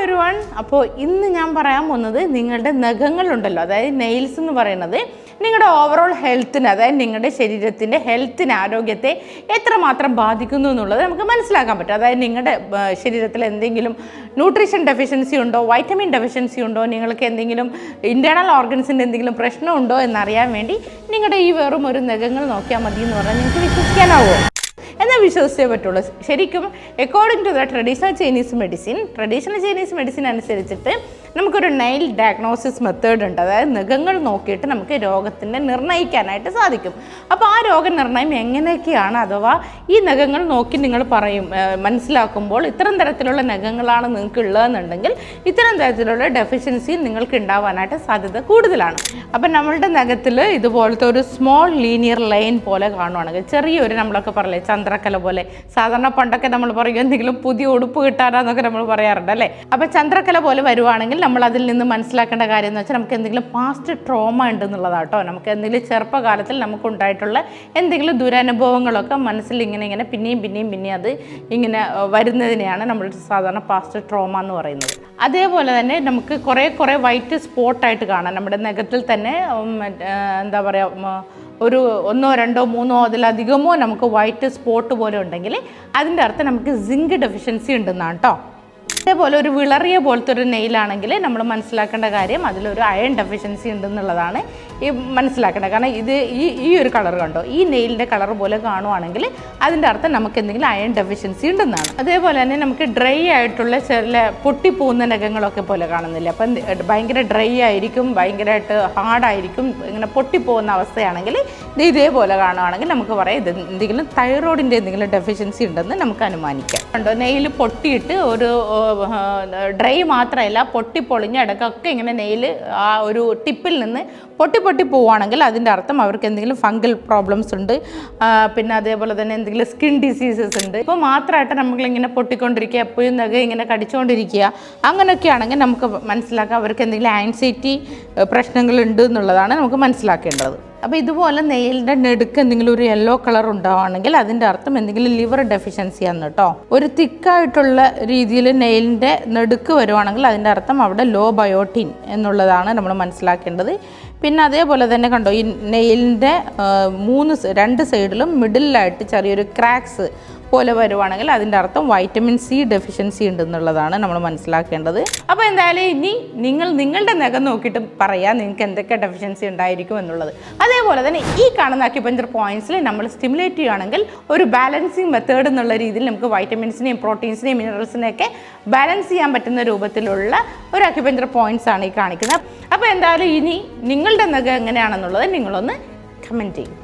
ഒരു വൺ അപ്പോൾ ഇന്ന് ഞാൻ പറയാൻ പോകുന്നത് നിങ്ങളുടെ നഖങ്ങളുണ്ടല്ലോ അതായത് നെയിൽസ് എന്ന് പറയുന്നത് നിങ്ങളുടെ ഓവറോൾ ഹെൽത്തിന് അതായത് നിങ്ങളുടെ ശരീരത്തിന്റെ ഹെൽത്തിന് ആരോഗ്യത്തെ എത്രമാത്രം ബാധിക്കുന്നു എന്നുള്ളത് നമുക്ക് മനസ്സിലാക്കാൻ പറ്റും. അതായത് നിങ്ങളുടെ ശരീരത്തിൽ എന്തെങ്കിലും ന്യൂട്രീഷൻ ഡെഫിഷ്യൻസി ഉണ്ടോ വൈറ്റമിൻ ഡെഫിഷ്യൻസി ഉണ്ടോ നിങ്ങൾക്ക് എന്തെങ്കിലും ഇന്റേർണൽ ഓർഗൻസിന്റെ എന്തെങ്കിലും പ്രശ്നമുണ്ടോ എന്നറിയാൻ വേണ്ടി നിങ്ങളുടെ ഈ വെറും ഒരു നഖങ്ങൾ നോക്കിയാൽ മതി എന്ന് പറഞ്ഞാൽ നിങ്ങൾക്ക് വിശ്വസിക്കാനാവുമോ എന്നാൽ വിശ്വസിച്ചേ പറ്റുള്ളൂ. ശരിക്കും according to the traditional Chinese medicine traditional Chinese medicine അനുസരിച്ചിട്ട് നമുക്കൊരു നൈൽ ഡയഗ്നോസിസ് മെത്തേഡ് ഉണ്ട്. അതായത് നഖങ്ങൾ നോക്കിയിട്ട് നമുക്ക് രോഗത്തിന്റെ നിർണയിക്കാനായിട്ട് സാധിക്കും. അപ്പോൾ ആ രോഗനിർണയം എങ്ങനെയൊക്കെയാണ്? അഥവാ ഈ നഖങ്ങൾ നോക്കി നിങ്ങൾ പറയും മനസ്സിലാക്കുമ്പോൾ ഇത്തരം തരത്തിലുള്ള നഖങ്ങളാണ് നിങ്ങൾക്ക് ഉള്ളതെന്നുണ്ടെങ്കിൽ ഇത്തരം തരത്തിലുള്ള ഡെഫിഷ്യൻസി നിങ്ങൾക്ക് ഉണ്ടാവാനായിട്ട് സാധ്യത കൂടുതലാണ്. അപ്പം നമ്മളുടെ നഖത്തിൽ ഇതുപോലത്തെ ഒരു സ്മോൾ ലീനിയർ ലൈൻ പോലെ കാണുവാണെങ്കിൽ ചെറിയൊരു നമ്മളൊക്കെ പറയില്ലേ ചന്ദ്രക്കല പോലെ. സാധാരണ പണ്ടൊക്കെ നമ്മൾ പറയും എന്തെങ്കിലും പുതിയ ഉടുപ്പ് കിട്ടാനാന്നൊക്കെ നമ്മൾ പറയാറുണ്ട് അല്ലേ? അപ്പൊ ചന്ദ്രക്കല പോലെ വരുവാണെങ്കിൽ നമ്മൾ അതിൽ നിന്ന് മനസ്സിലാക്കേണ്ട കാര്യം എന്ന് വെച്ചാൽ നമുക്ക് എന്തെങ്കിലും പാസ്റ്റ് ട്രോമ ഉണ്ടെന്നുള്ളതാട്ടോ. നമുക്ക് എന്തെങ്കിലും ചെറുപ്പകാലത്തിൽ നമുക്ക് ഉണ്ടായിട്ടുള്ള എന്തെങ്കിലും ദുരനുഭവങ്ങളൊക്കെ മനസ്സിൽ ഇങ്ങനെ ഇങ്ങനെ പിന്നെയും പിന്നെയും പിന്നെയും അത് ഇങ്ങനെ വരുന്നതിനെയാണ് നമ്മൾ സാധാരണ പാസ്റ്റ് ട്രോമ എന്ന് പറയുന്നത്. അതേപോലെ തന്നെ നമുക്ക് കുറേ കുറേ വൈറ്റ് സ്പോട്ടായിട്ട് കാണാം. നമ്മുടെ നഖത്തിൽ തന്നെ എന്താ പറയുക ഒരു ഒന്നോ രണ്ടോ മൂന്നോ അതിലധികമോ നമുക്ക് വൈറ്റ് സ്പോട്ട് പോലെ ഉണ്ടെങ്കിൽ അതിന്റെ അർത്ഥം നമുക്ക് സിങ്ക് ഡെഫിഷ്യൻസി ഉണ്ടെന്നാണ് കേട്ടോ അതേപോലെ ഒരു വിളറിയ പോലത്തെ ഒരു നെയിലാണെങ്കിൽ നമ്മൾ മനസ്സിലാക്കേണ്ട കാര്യം അതിലൊരു അയൺ ഡെഫിഷ്യൻസി ഉണ്ടെന്നുള്ളതാണ് ഈ മനസ്സിലാക്കേണ്ടത്. കാരണം ഇത് ഈ ഈ ഒരു കളർ കണ്ടോ? ഈ നെയിലിന്റെ കളർ പോലെ കാണുവാണെങ്കിൽ അതിന്റെ അർത്ഥം നമുക്ക് എന്തെങ്കിലും അയൺ ഡെഫിഷ്യൻസി ഉണ്ടെന്നാണ്. അതേപോലെ തന്നെ നമുക്ക് ഡ്രൈ ആയിട്ടുള്ള ചില പൊട്ടിപ്പോകുന്ന നഖങ്ങളൊക്കെ പോലെ കാണുന്നില്ല? അപ്പം ഭയങ്കര ഡ്രൈ ആയിരിക്കും ഭയങ്കരമായിട്ട് ഹാർഡായിരിക്കും ഇങ്ങനെ പൊട്ടിപ്പോകുന്ന അവസ്ഥയാണെങ്കിൽ ഇത് ഇതേപോലെ കാണുകയാണെങ്കിൽ നമുക്ക് പറയാം ഇത് എന്തെങ്കിലും തൈറോയിഡിന്റെ എന്തെങ്കിലും ഡെഫിഷ്യൻസി ഉണ്ടെന്ന് നമുക്ക് അനുമാനിക്കാം. ഉണ്ടോ നെയിൽ പൊട്ടിയിട്ട് ഒരു ഡ്രൈ മാത്രമല്ല പൊട്ടി പൊളിഞ്ഞ ഇടയ്ക്കൊക്കെ ഇങ്ങനെ നെയിൽ ആ ഒരു ടിപ്പിൽ നിന്ന് പൊട്ടി പൊട്ടി പോവുകയാണെങ്കിൽ അതിന്റെ അർത്ഥം അവർക്ക് എന്തെങ്കിലും ഫംഗൽ പ്രോബ്ലംസ് ഉണ്ട്. പിന്നെ അതേപോലെ തന്നെ എന്തെങ്കിലും സ്കിൻ ഡിസീസസ് ഉണ്ട്. ഇപ്പോൾ മാത്രമായിട്ട് നമ്മളിങ്ങനെ പൊട്ടിക്കൊണ്ടിരിക്കുക എപ്പോഴും നഖ ഇങ്ങനെ കടിച്ചുകൊണ്ടിരിക്കുക അങ്ങനെയൊക്കെ ആണെങ്കിൽ നമുക്ക് മനസ്സിലാക്കാം അവർക്ക് എന്തെങ്കിലും ആൻസൈറ്റി പ്രശ്നങ്ങളുണ്ട് എന്നുള്ളതാണ് നമുക്ക് മനസ്സിലാക്കേണ്ടത്. അപ്പോൾ ഇതുപോലെ നെയിലിന്റെ നെടുക്ക് എന്തെങ്കിലും ഒരു യെല്ലോ കളർ ഉണ്ടാവുകയാണെങ്കിൽ അതിന്റെ അർത്ഥം എന്തെങ്കിലും ലിവർ ഡെഫിഷ്യൻസി ആണ് കേട്ടോ ഒരു തിക്കായിട്ടുള്ള രീതിയിൽ നെയിലിന്റെ നെടുക്ക് വരുവാണെങ്കിൽ അതിന്റെ അർത്ഥം അവിടെ ലോ ബയോട്ടിൻ എന്നുള്ളതാണ് നമ്മൾ മനസ്സിലാക്കേണ്ടത്. പിന്നെ അതേപോലെ തന്നെ കണ്ടോ ഈ നെയിലിന്റെ മൂന്ന് രണ്ട് സൈഡിലും മിഡിലായിട്ട് ചെറിയൊരു ക്രാക്സ് പോലെ വരുവാണെങ്കിൽ അതിന്റെ അർത്ഥം വൈറ്റമിൻ സി ഡെഫിഷ്യൻസി ഉണ്ടെന്നുള്ളതാണ് നമ്മൾ മനസ്സിലാക്കേണ്ടത്. അപ്പോൾ എന്തായാലും ഇനി നിങ്ങൾ നിങ്ങളുടെ നഖം നോക്കിയിട്ട് പറയാം നിങ്ങൾക്ക് എന്തൊക്കെ ഡെഫിഷ്യൻസി ഉണ്ടായിരിക്കും എന്നുള്ളത്. അതേപോലെ തന്നെ ഈ കാണുന്ന അക്യുപഞ്ചർ പോയിന്റ്സിൽ നമ്മൾ സ്റ്റിമുലേറ്റ് ചെയ്യുകയാണെങ്കിൽ ഒരു ബാലൻസിങ് മെത്തേഡ് എന്നുള്ള രീതിയിൽ നമുക്ക് വൈറ്റമിൻസിനെയും പ്രോട്ടീൻസിനെയും മിനറൽസിനെയൊക്കെ ബാലൻസ് ചെയ്യാൻ പറ്റുന്ന രൂപത്തിലുള്ള ഒരു അക്യുപഞ്ചർ പോയിന്റ്സ് ആണ് ഈ കാണിക്കുന്നത്. അപ്പോൾ എന്തായാലും ഇനി നിങ്ങളുടെ നഖം എങ്ങനെയാണെന്നുള്ളത് നിങ്ങളൊന്ന് കമന്റ് ചെയ്യും.